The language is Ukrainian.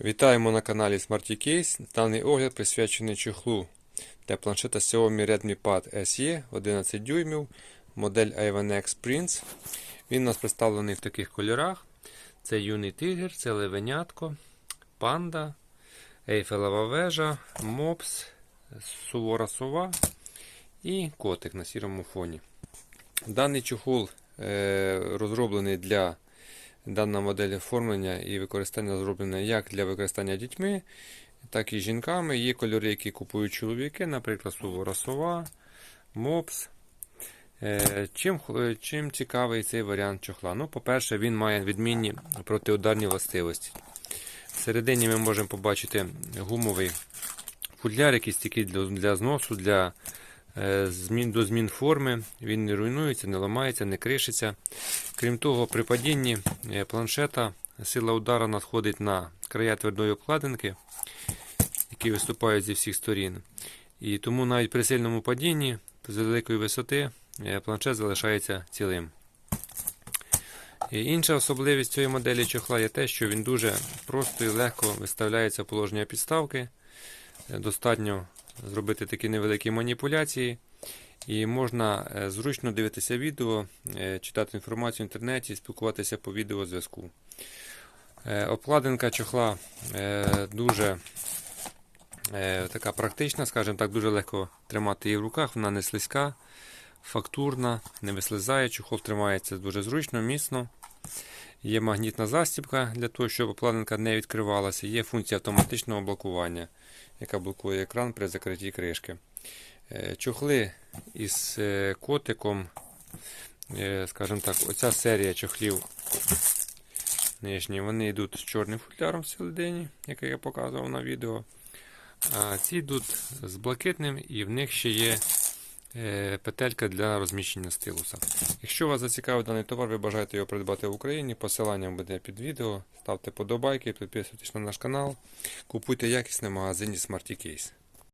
Вітаємо на каналі Smarty Case. Даний огляд присвячений чохлу для планшета Xiaomi Redmi Pad SE 11 дюймів, модель Ivanex Prince. Він у нас представлений в таких кольорах: це юний тигр, це левенятко, панда, ейфелева вежа, мопс, сувора сова і котик на сірому фоні. Даний чохол е, розроблений для Дана модель оформлення і використання зроблена як для використання дітьми, так і жінками. Є кольори, які купують чоловіки, наприклад, сувора сова, мопс. Е, Чим, чим цікавий цей варіант чохла? Ну, по-перше, він має відмінні протиударні властивості. Всередині ми можемо побачити гумовий футляр, який стільки для, для зносу, для змін, до змін форми. Він не руйнується, не ламається, не кришиться. Крім того, при падінні е, планшета сила удара надходить на края твердої обкладинки, які виступають зі всіх сторін. І тому навіть при сильному падінні з великої висоти е, планшет залишається цілим. І інша особливість цієї моделі чохла є те, що він дуже просто і легко виставляється в положення підставки. Е, Достатньо зробити такі невеликі маніпуляції. І можна е, зручно дивитися відео, е, читати інформацію в інтернеті, спілкуватися по відеозв'язку. Е, Обкладинка чохла дуже така практична, скажімо так, дуже легко тримати її в руках, вона не слизька, фактурна, не вислизає, чохол тримається дуже зручно, міцно. Є магнітна застібка для того, щоб обкладинка не відкривалася. Є функція автоматичного блокування, яка блокує екран при закритті кришки. Е, Чохли із е, котиком, е, скажімо так, оця серія чохлів нижні, вони йдуть з чорним футляром всередині, який я показував на відео. А ці йдуть з блакитним і в них ще є петелька для розміщення стилуса. Якщо вас зацікавив даний товар, ви бажаєте його придбати в Україні, посилання буде під відео. Ставте подобайки, підписуйтесь на наш канал. Купуйте якісне в магазині Smarty.